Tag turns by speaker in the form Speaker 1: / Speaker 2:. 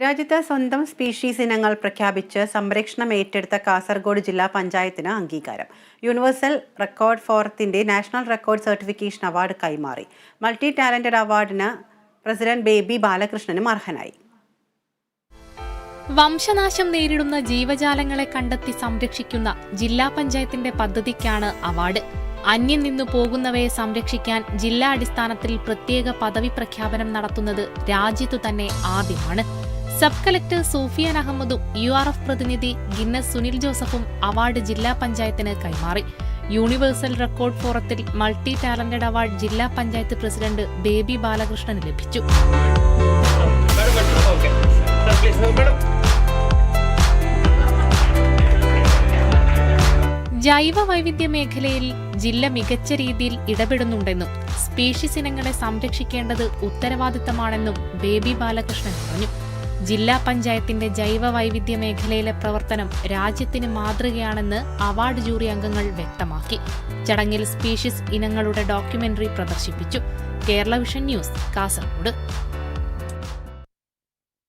Speaker 1: രാജ്യത്ത് സ്വന്തം സ്പീഷീസ് ഇനങ്ങൾ പ്രഖ്യാപിച്ച് സംരക്ഷണം ഏറ്റെടുത്ത കാസർഗോഡ് ജില്ലാ പഞ്ചായത്തിന് അംഗീകാരം. യൂണിവേഴ്സൽ റെക്കോർഡ് ഫോറത്തിന്റെ നാഷണൽ റെക്കോർഡ് സർട്ടിഫിക്കേഷൻ അവാർഡ് കൈമാറി. മൾട്ടി ടാലന്റഡ് അവാർഡിന് പ്രസിഡന്റ് ബേബി ബാലകൃഷ്ണനും അർഹനായി.
Speaker 2: വംശനാശം നേരിടുന്ന ജീവജാലങ്ങളെ കണ്ടെത്തി സംരക്ഷിക്കുന്ന ജില്ലാ പഞ്ചായത്തിന്റെ പദ്ധതിക്കാണ് അവാർഡ്. അന്യം നിന്നു പോകുന്നവയെ സംരക്ഷിക്കാൻ ജില്ലാ അടിസ്ഥാനത്തിൽ പ്രത്യേക പദവി പ്രഖ്യാപനം നടത്തുന്നത് രാജ്യത്തു തന്നെ ആദ്യമാണ്. സബ് കളക്ടർ സൂഫിയാൻ അഹമ്മദും യു ആർ എഫ് പ്രതിനിധി ഗിന്നസ് സുനിൽ ജോസഫും അവാർഡ് ജില്ലാ പഞ്ചായത്തിന് കൈമാറി യൂണിവേഴ്സൽ റെക്കോർഡ് ഫോറത്തിൽ മൾട്ടി ടാലന്റഡ് അവാർഡ് ജില്ലാ പഞ്ചായത്ത് പ്രസിഡന്റ് ബേബി ബാലകൃഷ്ണന് ലഭിച്ചു. ജൈവ വൈവിധ്യ മേഖലയിൽ ജില്ല മികച്ച രീതിയിൽ ഇടപെടുന്നുണ്ടെന്നും സ്പീഷീസ് ഇനങ്ങളെ സംരക്ഷിക്കേണ്ടത് ഉത്തരവാദിത്തമാണെന്നും ബേബി ബാലകൃഷ്ണൻ പറഞ്ഞു ജില്ലാ പഞ്ചായത്തിന്റെ ജൈവ വൈവിധ്യ മേഖലയിലെ പ്രവർത്തനം രാജ്യത്തിന് മാതൃകയാണെന്ന് അവാർഡ് ജൂറി അംഗങ്ങൾ വ്യക്തമാക്കി. ചടങ്ങിൽ സ്പീഷീസ് ഇനങ്ങളുടെ ഡോക്യുമെന്ററി പ്രദർശിപ്പിച്ചു. Kerala Vision News Kasaragod.